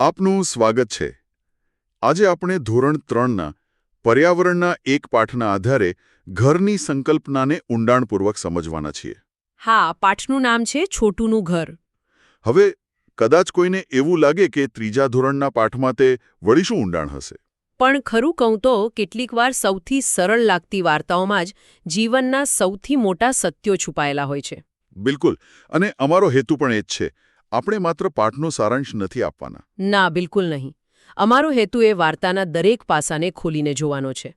આપનું સ્વાગત છે. આજે આપણે ધોરણ ત્રણના પર્યાવરણના એક પાઠના આધારે ઘરની સંકલ્પનાને ઊંડાણપૂર્વક સમજવાના છીએ. હા પાઠનું નામ છે છોટુનું ઘર હવે કદાચ કોઈને એવું લાગે કે ત્રીજા ધોરણના પાઠમાં તે વળી શું ઊંડાણ હશે? પણ ખરું કહું તો કેટલીકવાર સૌથી સરળ લાગતી વાર્તાઓમાં જ જીવનના સૌથી મોટા સત્યો છુપાયેલા હોય છે. બિલકુલ. અને અમારો હેતુ પણ એ જ છે. આપણે માત્ર પાઠનો સારાંશ નથી આપવાના. ના બિલકુલ નહીં. અમારો હેતુ એ વાર્તાના દરેક પાસાને ખોલીને જોવાનો છે.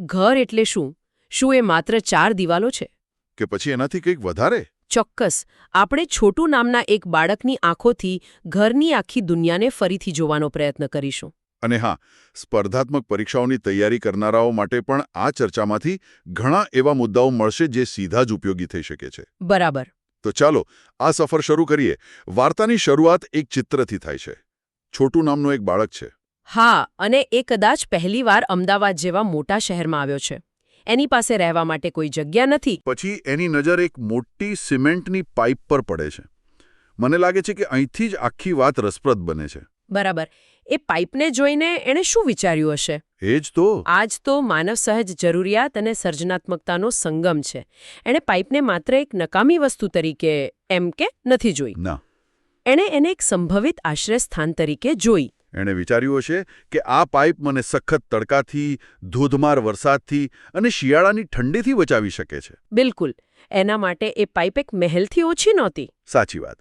ઘર એટલે શું? શું એ માત્ર ચાર દિવાલો છે? કે પછી એનાથી કંઈક વધારે? ચોક્કસ. આપણે છોટું નામના એક બાળકની આંખોથી ઘરની આખી દુનિયાને ફરીથી જોવાનો પ્રયત્ન કરીશું. અને હા સ્પર્ધાત્મક પરીક્ષાઓની તૈયારી કરનારાઓ માટે પણ આ ચર્ચામાંથી ઘણા એવા મુદ્દાઓ મળશે જે સીધા જ ઉપયોગી થઈ શકે છે. બરાબર. તો ચાલો આ સફર શરૂ કરીએ. વાર્તાની શરૂઆત એક ચિત્રથી થાય છે. છોટું નામનો એક બાળક છે. હા અને એ કદાચ પહેલીવાર અમદાવાદ જેવા મોટા શહેરમાં આવ્યો છે. એની પાસે રહેવા માટે કોઈ જગ્યા નથી. પછી એની નજર એક મોટી સિમેન્ટની પાઇપ પર પડે છે. મને લાગે છે કે અહીંથી જ આખી વાત રસપ્રદ બને છે. બરાબર. એ પાઇપને જોઈને એણે શું વિચાર્યું હશે? એ જ તો. આજ તો માનવ સહજ જરૂરિયાત અને સર્જનાત્મકતાનો સંગમ છે. એણે પાઇપને માત્ર એક નકામી વસ્તુ તરીકે એમ કે નથી જોઈ. ના. એણે એને એક સંભવિત આશ્રયસ્થાન તરીકે જોઈ. એણે વિચાર્યું હશે કે આ પાઇપ મને સખત તડકાથી ધોધમાર વરસાદથી અને શિયાળાની ઠંડીથી બચાવી શકે છે. બિલકુલ. એના માટે એ પાઇપ એક મહેલથી ઓછી નહોતી. સાચી વાત.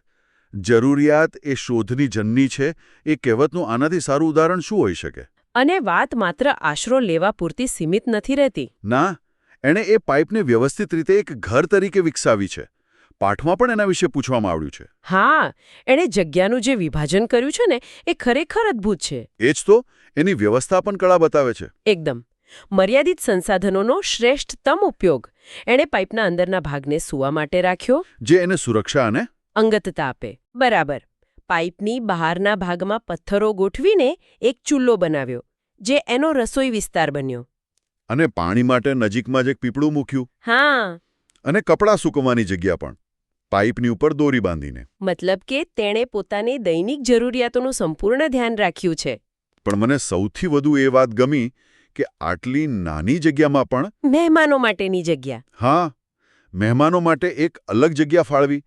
જરૂરિયાત એ શોધની જન્ની છે એ કહેવતનું આનાથી સારું ઉદાહરણ શું હોઈ શકે? અને વાત માત્ર આશરો લેવા પૂરતી સીમિત નથી રહેતી. ના એણે એ પાઇપને વ્યવસ્થિત રીતે એક ઘર તરીકે વિકસાવી છે. પાઠમાં પણ એના વિશે પૂછવામાં આવ્યું છે. હા એણે જગ્યાનું જે વિભાજન કર્યું છે ને એ ખરેખર અદ્ભુત છે. એ જ તો એની વ્યવસ્થાપન કળા બતાવે છે. એકદમ. મર્યાદિત સંસાધનોનો શ્રેષ્ઠતમ ઉપયોગ. એણે પાઇપના અંદરના ભાગને સૂવા માટે રાખ્યો. જે એને સુરક્ષા અને અંગતતા આપે. બરાબર. પાઇપની બહારના ભાગમાં પથ્થરો ગોઠવીને એક ચૂલ્લો બનાવ્યો જે એનો રસોઈ વિસ્તાર બન્યો. અને પાણી માટે નજીકમાં જ એક પીપળું મૂક્યું. હા. અને કપડાં સૂકવવાની જગ્યા પણ. પાઇપની ઉપર દોરી બાંધીને. મતલબ કે તેણે પોતાની દૈનિક જરૂરિયાતોનું સંપૂર્ણ ધ્યાન રાખ્યું છે. પણ મને સૌથી વધુ એ વાત ગમી કે આટલી નાની જગ્યામાં પણ મહેમાનો માટેની જગ્યા. હા મહેમાનો માટે એક અલગ જગ્યા ફાળવી.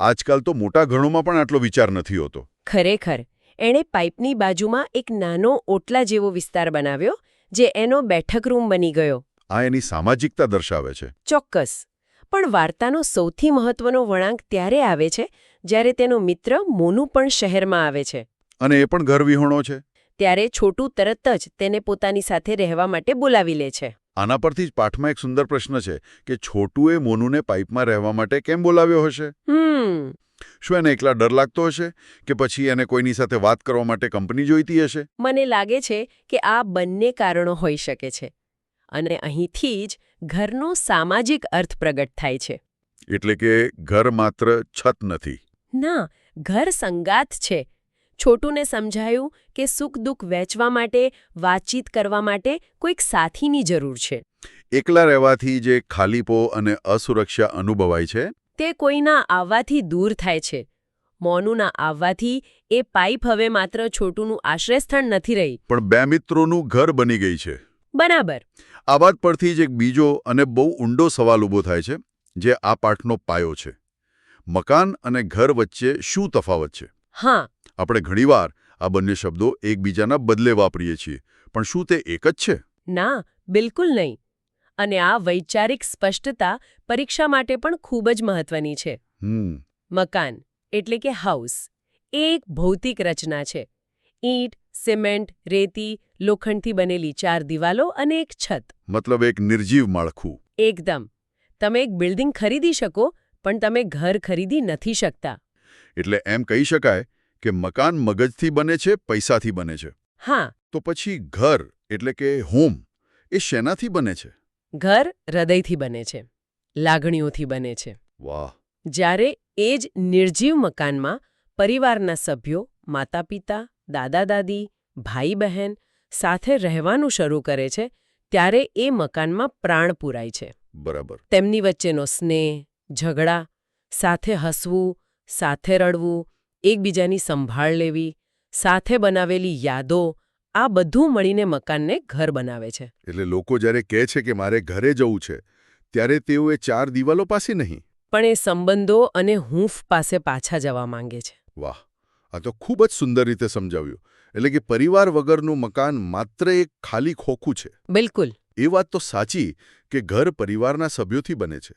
આજકાલ તો મોટા ઘણોમાં પણ આટલો વિચાર નથી હોતો. ખરેખર એણે પાઇપની બાજુમાં એક નાનો ઓટલા જેવો વિસ્તાર બનાવ્યો જે એનો બેઠક રૂમ બની ગયો. આ એની સામાજિકતા દર્શાવે છે. ચોક્કસ. પણ વાર્તાનો સૌથી મહત્વનો વળાંક ત્યારે આવે છે જ્યારે તેનો મિત્ર મોનુ પણ શહેરમાં આવે છે. અને એ પણ ઘર વિહોણો છે. ત્યારે છોટું તરત જ તેને પોતાની સાથે રહેવા માટે બોલાવી લે છે. આના પરથી જ પાઠમાં એક સુંદર પ્રશ્ન છે કે છોટુએ મોનુને પાઇપમાં રહેવા માટે કેમ બોલાવ્યો હશે? શું એને એકલા ડર લાગતો હશે કે પછી એને કોઈની સાથે વાત કરવા માટે કંપની જોઈતી હશે? મને લાગે છે કે આ બંને કારણો હોઈ શકે છે. અને અહીંથી જ ઘરનો સામાજિક અર્થ પ્રગટ થાય છે. એટલે કે ઘર માત્ર છત નથી. ના ઘર સંગાત છે. છોટુને સમજાયું કે સુખ દુઃખ વહેંચવા માટે વાતચીત કરવા માટે કોઈક સાથીની જરૂર છે. એકલા રહેવાથી જે ખાલીપો અને અસુરક્ષા અનુભવાય છે? તે કોઈના આવવાથી દૂર થાય છે. મોનુના આવવાથી એ પાઇપ હવે માત્ર છોટુનું આશ્રયસ્થાન નથી રહી. પણ બે મિત્રોનું ઘર બની ગઈ છે. બરાબર. આ વાત પરથી જ એક બીજો અને બહુ ઊંડો સવાલ ઊભો થાય છે જે આ પાઠનો પાયો છે. મકાન અને ઘર વચ્ચે શું તફાવત છે? હા આપણે ઘણીવાર આ બંને શબ્દો એકબીજાના બદલે વાપરીએ છીએ. પણ શું તે એક જ છે? ના બિલકુલ નહીં. અને આ વૈચારિક સ્પષ્ટતા પરીક્ષા માટે પણ ખૂબ જ મહત્વની છે. હમ. મકાન એટલે કે હાઉસ એ એક ભૌતિક રચના છે. ઈંટ સિમેન્ટ રેતી લોખંડથી બનેલી ચાર દિવાલો અને એક છત. મતલબ એક નિર્જીવ માળખું. એકદમ. તમે એક બિલ્ડિંગ ખરીદી શકો પણ તમે ઘર ખરીદી નથી શકતા. એટલે એમ કહી શકાય કે મકાન મગજથી બને છે પૈસાથી બને છે. હા. તો પછી ઘર એટલે કે હોમ એ શેનાથી બને છે? ઘર હૃદયથી બને છે લાગણીઓથી બને છે. વાહ. જ્યારે એ જ નિર્જીવ મકાનમાં પરિવારના સભ્યો માતા પિતા દાદા દાદી ભાઈ બહેન સાથે રહેવાનું શરૂ કરે છે ત્યારે એ મકાનમાં પ્રાણ પૂરાય છે. બરાબર. તેમની વચ્ચેનો સ્નેહ ઝઘડા સાથે હસવું સાથે રડવું એકબીજાની સંભાળ લેવી સાથે બનાવેલી યાદો આ બધું મળીને મકાનને ઘર બનાવે છે. એટલે લોકો જ્યારે કહે છે કે મારે ઘરે જવું છે ત્યારે તેઓ એ ચાર દિવાલો પાસે નહીં? પણ એ સંબંધો અને હૂંફ પાસે પાછા જવા માંગે છે. વાહ! આ તો ખૂબ જ સુંદર રીતે સમજાવ્યું. એટલે કે પરિવાર વગરનું મકાન માત્ર એક ખાલી ખોખું છે. બિલકુલ. એ વાત તો સાચી કે ઘર પરિવારના સભ્યોથી બને છે.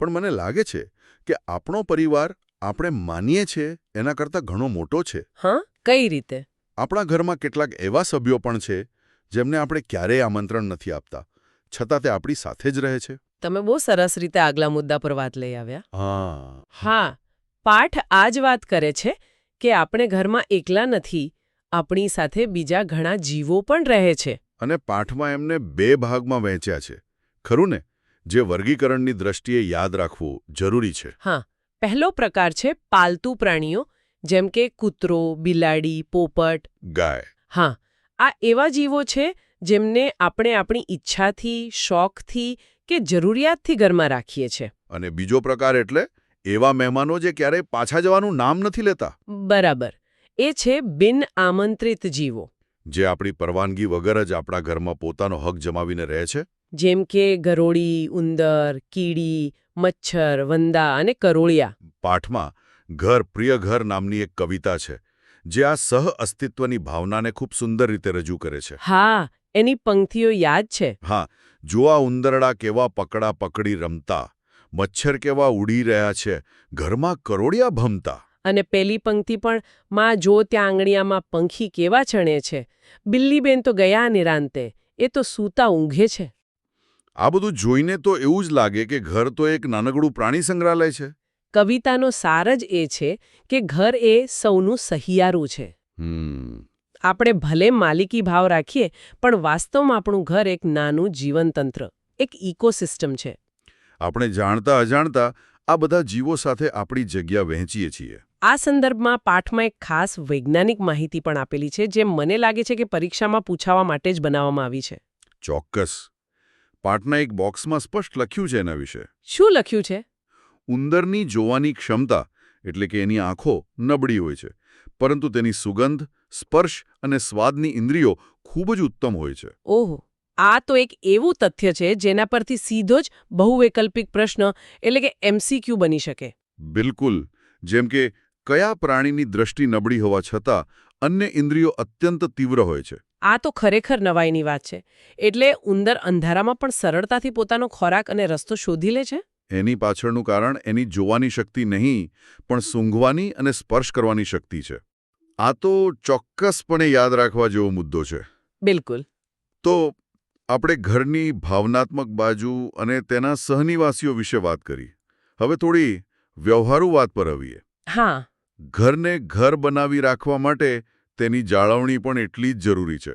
પણ મને લાગે છે કે આપણો પરિવાર આપણે માનીએ છીએ એના કરતાં ઘણો મોટો છે. હા? કઈ રીતે? આપણા ઘરમાં કેટલાક એવા સભ્યો પણ છે જેમને આપણે ક્યારેય આમંત્રણ નથી આપતા છતાં તે આપણી સાથે જ રહે છે. તમે બહુ સરસ રીતે આગલા મુદ્દા પર વાત લઈ આવ્યા. હા. હા પાઠ આ જ વાત કરે છે કે આપણે ઘરમાં એકલા નથી આપણી સાથે બીજા ઘણા જીવો પણ રહે છે. અને પાઠમાં એમને બે ભાગમાં વહેંચ્યા છે. ખરું ને? જે વર્ગીકરણની દ્રષ્ટિએ યાદ રાખવું જરૂરી છે. હા પહેલો પ્રકાર છે પાલતુ પ્રાણીઓ જેમ કે કૂતરો બિલાડી પોપટ. ગાય. હા આ એવા જીવો છે જેમને આપણે આપણી ઈચ્છાથી શોખથી કે જરૂરિયાતથી ઘરમાં રાખીએ છીએ અને બીજો પ્રકાર એટલે એવા મહેમાનો જે ક્યારેય પાછા જવાનું નામ નથી લેતા. બરાબર. એ છે બિન આમંત્રિત જીવો. જે આપણી પરવાનગી વગર જ આપણા ઘરમાં પોતાનો હક જમાવીને રહે છે? જેમ કે ગરોળી ઉંદર કીડી મચ્છર વંદા અને કરોળિયા. પાઠમાં ઘર પ્રિય ઘર નામની એક કવિતા છે જે આ સહ અસ્તિત્વની ભાવનાને ખૂબ સુંદર રીતે રજૂ કરે છે. હા એની પંક્તિઓ યાદ છે. હા જો આ ઉંદરડા કેવા પકડા પકડી રમતા મચ્છર કેવા ઉડી રહ્યા છે ઘરમાં કરોડિયા ભમતા. અને પેલી પંક્તિ પણ માં જો ત્યાં આંગણિયામાં પંખી કેવા ચણે છે? બિલ્લીબેન તો ગયા નિરાંતે એ તો સૂતા ઊંઘે છે. આ બધું જોઈને તો એવું જ લાગે કે ઘર તો એક નાનકડું પ્રાણી સંગ્રહાલય છે. કવિતાનો સાર જ એ છે કે ઘર એ સૌનું સહિયારું છે. આપણે ભલે માલિકી ભાવ રાખીએ પણ વાસ્તવમાં આપણું ઘર એક નાનું જીવનતંત્ર એક ઇકોસિસ્ટમ છે. આપણે જાણતા અજાણતા આ બધા જીવો સાથે આપણી જગ્યા વહેંચીએ છીએ. આ સંદર્ભમાં પાઠમાં એક ખાસ વૈજ્ઞાનિક માહિતી પણ આપેલી છે જે મને લાગે છે કે પરીક્ષામાં પૂછાવા માટે જ બનાવવામાં આવી છે. ચોક્કસ. પાઠના એક બોક્સમાં સ્પષ્ટ લખ્યું છે એના વિશે. શું લખ્યું છે? ઉંદરની જોવાની ક્ષમતા એટલે કે એની આંખો નબળી હોય છે પરંતુ તેની સુગંધ સ્પર્શ અને સ્વાદની ઇન્દ્રિયો ખૂબ જ ઉત્તમ હોય છે. ઓહો આ તો એક એવું તથ્ય છે જેના પરથી સીધો જ બહુવૈકલ્પિક પ્રશ્ન એટલે કે એમસીક્યુ બની શકે. બિલકુલ જેમ કે કયા પ્રાણીની દ્રષ્ટિ નબળી હોવા છતાં અન્ય ઇન્દ્રિયો અત્યંત તીવ્ર હોય છે? આ તો ખરેખર નવાઈની વાત છે. એટલે ઉંદર અંધારામાં પણ સરળતાથી પોતાનો ખોરાક અને રસ્તો શોધી લે છે? એની પાછળનું કારણ એની જોવાની શક્તિ નહીં પણ સૂંઘવાની અને સ્પર્શ કરવાની શક્તિ છે. આ તો ચોક્કસપણે યાદ રાખવા જેવો મુદ્દો છે. બિલકુલ. તો આપણે ઘરની ભાવનાત્મક બાજુ અને તેના સહનિવાસીઓ વિશે વાત કરી. હવે થોડી વ્યવહારુ વાત પર આવીએ. હા. ઘરને ઘર બનાવી રાખવા માટે તેની જાળવણી પણ એટલી જ જરૂરી છે.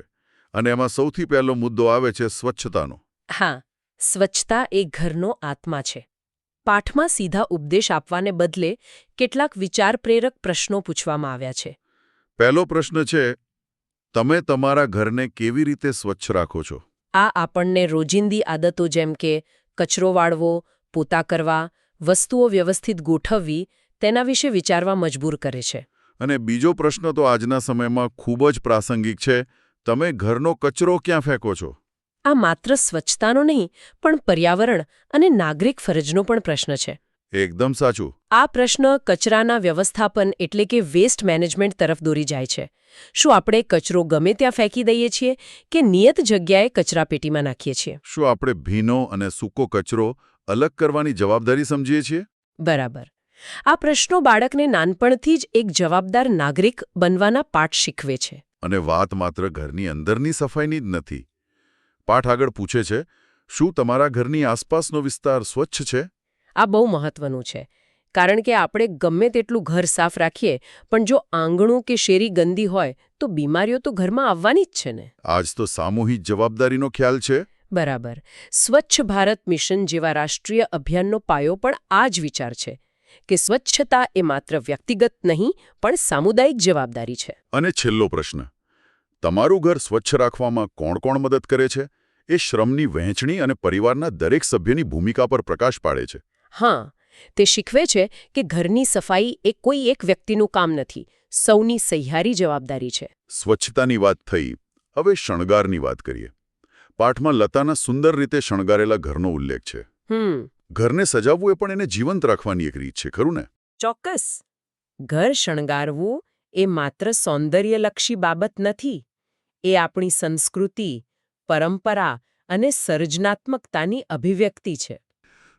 અને એમાં સૌથી પહેલો મુદ્દો આવે છે સ્વચ્છતાનો. હા સ્વચ્છતા એ ઘરનો આત્મા છે. પાઠમાં સીધા ઉપદેશ આપવાને બદલે કેટલાક વિચારપ્રેરક પ્રશ્નો પૂછવામાં આવ્યા છે. પહેલો પ્રશ્ન છે તમે તમારા ઘરને કેવી રીતે સ્વચ્છ રાખો છો? આ આપણને રોજિંદી આદતો જેમ કે કચરો વાળવો પોતા કરવા વસ્તુઓ વ્યવસ્થિત ગોઠવવી તેના વિશે વિચારવા મજબૂર કરે છે. અને બીજો પ્રશ્ન તો આજના સમયમાં ખૂબ જ પ્રાસંગિક છે. તમે ઘરનો કચરો ક્યાં ફેંકો છો? આ માત્ર સ્વચ્છતાનો નહીં પણ પર્યાવરણ અને નાગરિક ફરજનો પણ પ્રશ્ન છે. એકદમ સાચું. આ પ્રશ્ન કચરાના વ્યવસ્થાપન એટલે કે વેસ્ટ મેનેજમેન્ટ તરફ દોરી જાય છે. શું આપણે કચરો ગમે ત્યાં ફેંકી દઈએ છીએ કે નિયત જગ્યાએ કચરાપેટીમાં નાખીએ છીએ? શું આપણે ભીનો અને સૂકો કચરો અલગ કરવાની જવાબદારી સમજીએ છીએ? બરાબર. આ પ્રશ્નો બાળકને નાનપણથી જ એક જવાબદાર નાગરિક બનવાના પાઠ શીખવે છે. અને વાત માત્ર ઘરની અંદરની સફાઈની જ નથી. પાઠ આગળ પૂછે છે શું તમારા ઘરની આસપાસનો વિસ્તાર સ્વચ્છ છે? આ બહુ મહત્વનું છે કારણ કે આપણે ગમે તેટલું ઘર સાફ રાખીએ પણ જો આંગણું કે શેરી ગંદી હોય તો બીમારીઓ તો ઘરમાં આવવાની જ છે ને. આજ તો સામૂહિક જવાબદારીનો ખ્યાલ છે? બરાબર. સ્વચ્છ ભારત મિશન જેવા રાષ્ટ્રીય અભિયાનનો પાયો પણ આ જ વિચાર છે. કે સ્વચ્છતા એ માત્ર વ્યક્તિગત નહીં પણ સામુદાયિક જવાબદારી છે. અને છેલ્લો પ્રશ્ન. તમારું ઘર સ્વચ્છ રાખવામાં કોણ કોણ મદદ કરે છે? એ શ્રમની વહેંચણી અને પરિવારના દરેક સભ્યની ભૂમિકા પર પ્રકાશ પાડે છે. હા તે શીખવે છે કે ઘરની સફાઈ એ કોઈ એક વ્યક્તિનું કામ નથી સૌની સહિયારી જવાબદારી છે. સ્વચ્છતાની વાત થઈ હવે શણગારની વાત કરીએ. પાઠમાં લતાના સુંદર રીતે શણગારેલા ઘરનો ઉલ્લેખ છે. હમ. ઘરને સજાવવું એ પણ એને જીવંત રાખવાની એક રીત છે ખરું ને? ચોક્કસ. ઘર શણગારવું એ માત્ર સૌંદર્યલક્ષી બાબત નથી. એ આપણી સંસ્કૃતિ પરંપરા અને સર્જનાત્મકતાની અભિવ્યક્તિ છે.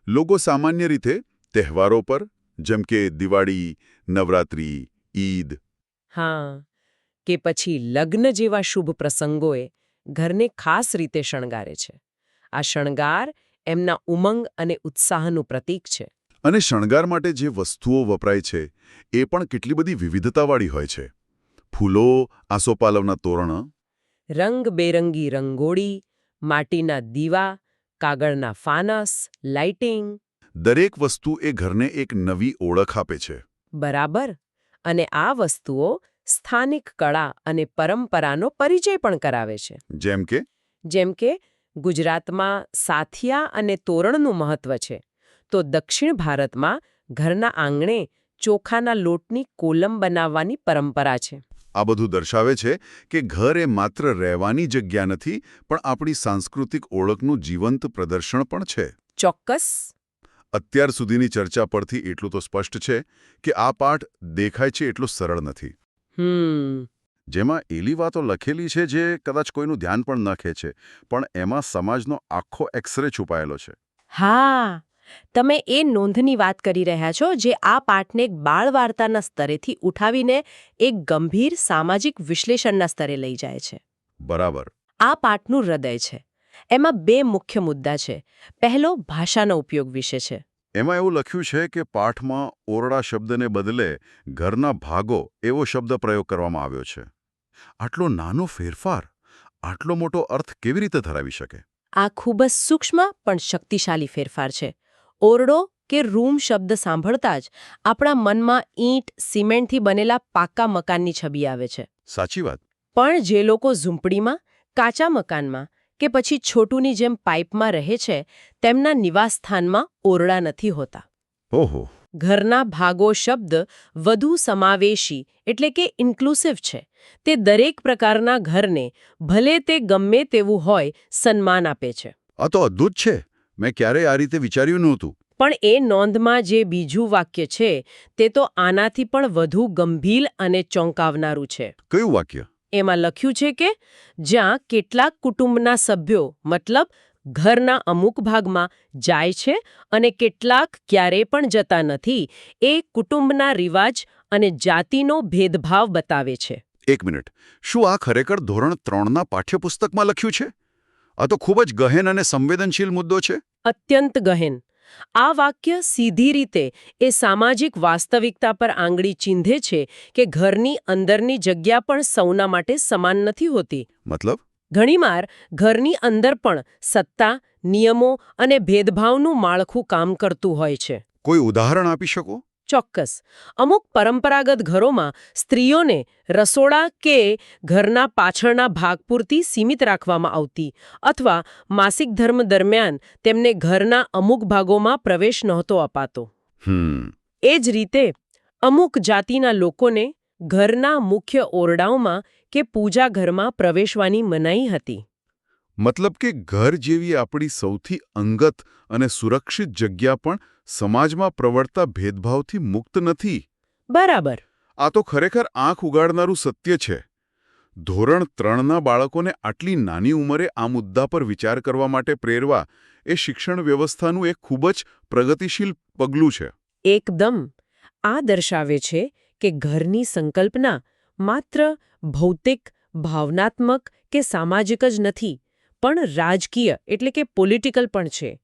લોકો સામાન્ય રીતે તહેવારો પર જેમ કે દિવાળી નવરાત્રી ઈદ હા કે પછી લગ્ન જેવા શુભ પ્રસંગોએ ઘરને ખાસ રીતે શણગારે છે. આ શણગાર એમના ઉમંગ અને ઉત્સાહનું પ્રતીક છે. અને શણગાર માટે જે વસ્તુઓ વપરાય છે એ પણ કેટલી બધી વિવિધતાવાળી હોય છે. ફૂલો આસોપાલવના તોરણ રંગબેરંગી રંગોળી માટીના દીવા કાગળના ફાનસ લાઇટિંગ. દરેક વસ્તુ એ ઘરને એક નવી ઓળખ આપે છે. બરાબર. અને આ વસ્તુઓ સ્થાનિક કળા અને પરંપરાનો પરિચય પણ કરાવે છે. જેમ કે? જેમ કે ગુજરાતમાં સાથિયા અને તોરણનું મહત્વ છે. તો દક્ષિણ ભારતમાં ઘરના આંગણે ચોખાના લોટની કોલમ બનાવવાની પરંપરા છે. આ બધું દર્શાવે છે કે ઘર એ માત્ર રહેવાની જગ્યા નથી પણ આપણી સાંસ્કૃતિક ઓળખનું જીવંત પ્રદર્શન પણ છે. ચોક્કસ. અત્યાર સુધીની ચર્ચા પરથી એટલું તો સ્પષ્ટ છે કે આ પાઠ દેખાય છે એટલો સરળ નથી. હમ. જેમાં એલી વાતો લખેલી છે જે કદાચ કોઈનું ધ્યાન પણ ન ખેંચે પણ એમાં સમાજનો આખો એક્સરે છુપાયેલો છે. હા તમે એ નોંધની વાત કરી રહ્યા છો જે આ પાઠને એક બાળ વાર્તાના સ્તરેથી ઉઠાવીને એક ગંભીર સામાજિક વિશ્લેષણના સ્તરે લઈ જાય છે. બરાબર. આ પાઠનું હૃદય છે. એમાં બે મુખ્ય મુદ્દા છે. પહેલો ભાષાનો ઉપયોગ વિશે છે. એમાં એવું લખ્યું છે કે પાઠમાં ઓરડા શબ્દને બદલે ઘરના ભાગો એવો શબ્દ પ્રયોગ કરવામાં આવ્યો છે. આટલો નાનો ફેરફાર આટલો મોટો અર્થ કેવી રીતે ધરાવી શકે? આ ખૂબ જ સૂક્ષ્મ પણ શક્તિશાળી ફેરફાર છે. ઓરડો કે રૂમ શબ્દ સાંભળતા જ આપણા મનમાં ઈંટ સિમેન્ટથી બનેલા પાક્કા મકાનની છબી આવે છે. સાચી વાત. પણ જે લોકો ઝૂંપડીમાં કાચા મકાનમાં કે પછી છોટુની જેમ પાઇપમાં રહે છે તેમના નિવાસસ્થાનમાં ઓરડા નથી હોતા. ઓહો. ઘરના ભાગો શબ્દ વધુ સમાવેશી એટલે કે ઇન્ક્લુસિવ છે. તે દરેક પ્રકારના ઘરને ભલે તે ગમે તેવું હોય સન્માન આપે છે. આ તો અદ્ભુત છે. મેં ક્યારેય આ રીતે વિચાર્યું નહોતું. પણ એ નોંધમાં જે બીજું વાક્ય છે તે તો આનાથી પણ વધુ ગંભીર અને ચોંકાવનારું છે. કયું વાક્ય? એમાં લખ્યું છે કે જ્યાં કેટલાક કુટુંબના સભ્યો મતલબ ઘરના અમુક ભાગમાં જાય છે અને કેટલાક ક્યારેય પણ જતા નથી એ કુટુંબના રિવાજ અને જાતિનો ભેદભાવ બતાવે છે. એક મિનિટ. શું આ ખરેખર ધોરણ ત્રણના પાઠ્યપુસ્તકમાં લખ્યું છે? આ તો ખૂબ જ ગહેન અને સંવેદનશીલ મુદ્દો છે. અત્યંત ગહેન. આ વાક્ય સીધી રીતે એ સામાજિક વાસ્તવિકતા પર આંગળી ચીંધે છે કે ઘરની અંદરની જગ્યા પણ સૌના માટે સમાન નથી હોતી. મતલબ? ઘણીવાર ઘરની અંદર પણ સત્તા નિયમો અને ભેદભાવનું માળખું કામ કરતું હોય છે. કોઈ ઉદાહરણ આપી શકો? ચોક્કસ. અમુક પરંપરાગત ઘરોમાં સ્ત્રીઓને રસોડા કે ઘરના પાછળના ભાગ પૂરતી સીમિત રાખવામાં આવતી અથવા માસિક ધર્મ દરમિયાન તેમને ઘરના અમુક ભાગોમાં પ્રવેશ નહોતો અપાતો. હમ. એ જ રીતે અમુક જાતિના લોકોને ઘરના મુખ્ય ઓરડાઓમાં કે પૂજા ઘરમાં પ્રવેશવાની મનાઈ હતી. મતલબ કે ઘર જેવી આપણી સૌથી અંગત અને સુરક્ષિત જગ્યા પણ સમાજમાં પ્રવર્તતા ભેદભાવથી મુક્ત નથી? બરાબર. આ તો ખરેખર આંખ ઉગાડનારું સત્ય છે. ધોરણ ત્રણના બાળકોને આટલી નાની ઉંમરે આ મુદ્દા પર વિચાર કરવા માટે પ્રેરવા એ શિક્ષણ વ્યવસ્થાનું એક ખૂબ જ પ્રગતિશીલ પગલું છે. એકદમ. આ દર્શાવે છે કે ઘરની સંકલ્પના માત્ર ભૌતિક ભાવનાત્મક કે સામાજિક જ નથી પણ રાજકીય એટલે કે પોલિટિકલ પણ છે.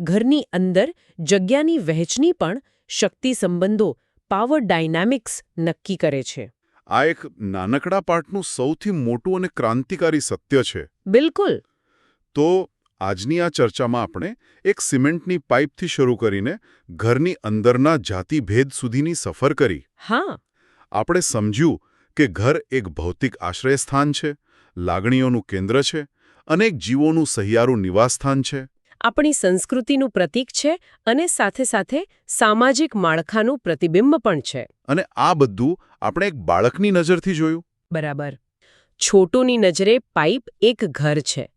ઘરની અંદર જગ્યાની વહેંચણી પણ શક્તિ સંબંધો પાવર ડાયનામિક્સ નક્કી કરે છે. આ એક નાનકડા પાઠનું સૌથી મોટું અને ક્રાંતિકારી સત્ય છે. બિલકુલ. તો આજની આ ચર્ચામાં આપણે એક સિમેન્ટની પાઇપથી શરૂ કરીને ઘરની અંદરના જાતિભેદ સુધીની સફર કરી. હા. આપણે સમજ્યું કે ઘર એક ભૌતિક આશ્રયસ્થાન છે લાગણીઓનું કેન્દ્ર છે અને એક જીવોનું સહિયારું નિવાસસ્થાન છે. આપણી સંસ્કૃતિનું પ્રતીક છે અને સાથે સાથે સામાજિક માળખાનું પ્રતિબિંબ પણ છે. અને આ બધું આપણે એક બાળકની નજરથી જોયું? બરાબર. છોટોની નજરે પાઇપ એક ઘર છે.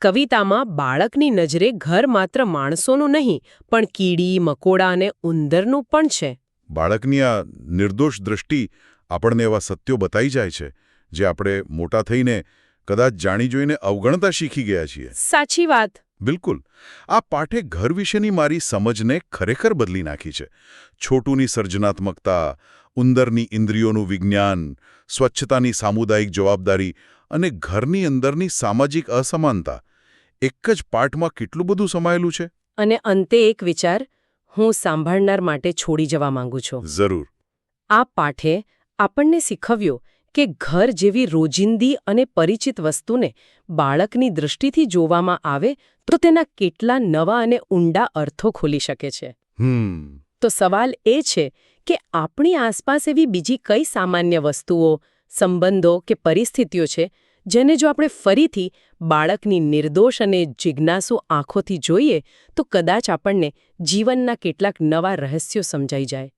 કવિતામાં બાળકની નજરે ઘર માત્ર માણસોનું નહીં પણ કીડી મકોડા અને ઉંદરનું પણ છે. બાળકની આ નિર્દોષ દૃષ્ટિ આપણને એવા સત્યો બતાઈ જાય છે જે આપણે મોટા થઈને કદાચ જાણી જોઈને અવગણતા શીખી ગયા છીએ. સાચી વાત. બિલકુલ. આ પાઠે ઘર વિશેની મારી સમજને ખરેખર બદલી નાખી છે. છોટુની સર્જનાત્મકતા ઉંદરની ઇન્દ્રિયોનું વિજ્ઞાન સ્વચ્છતાની સામુદાયિક જવાબદારી અને ઘરની અંદરની સામાજિક અસમાનતા એક જ પાઠમાં કેટલું બધું સમાયેલું છે? અને અંતે એક વિચાર હું સાંભળનાર માટે છોડી જવા માંગુ છું. જરૂર. આ પાઠે આપણને શીખવ્યો કે ઘર જેવી રોજિંદી અને પરિચિત વસ્તુને બાળકની દૃષ્ટિથી જોવામાં આવે તો તેના કેટલા નવા અને ઊંડા અર્થો ખોલી શકે છે. તો સવાલ એ છે કે આપણી આસપાસ એવી બીજી કઈ સામાન્ય વસ્તુઓ સંબંધો કે પરિસ્થિતિઓ છે જેને જો આપણે ફરીથી બાળકની નિર્દોષ અને જિજ્ઞાસુ આંખોથી જોઈએ તો કદાચ આપણને જીવનના કેટલાક નવા રહસ્યો સમજાઈ જાય?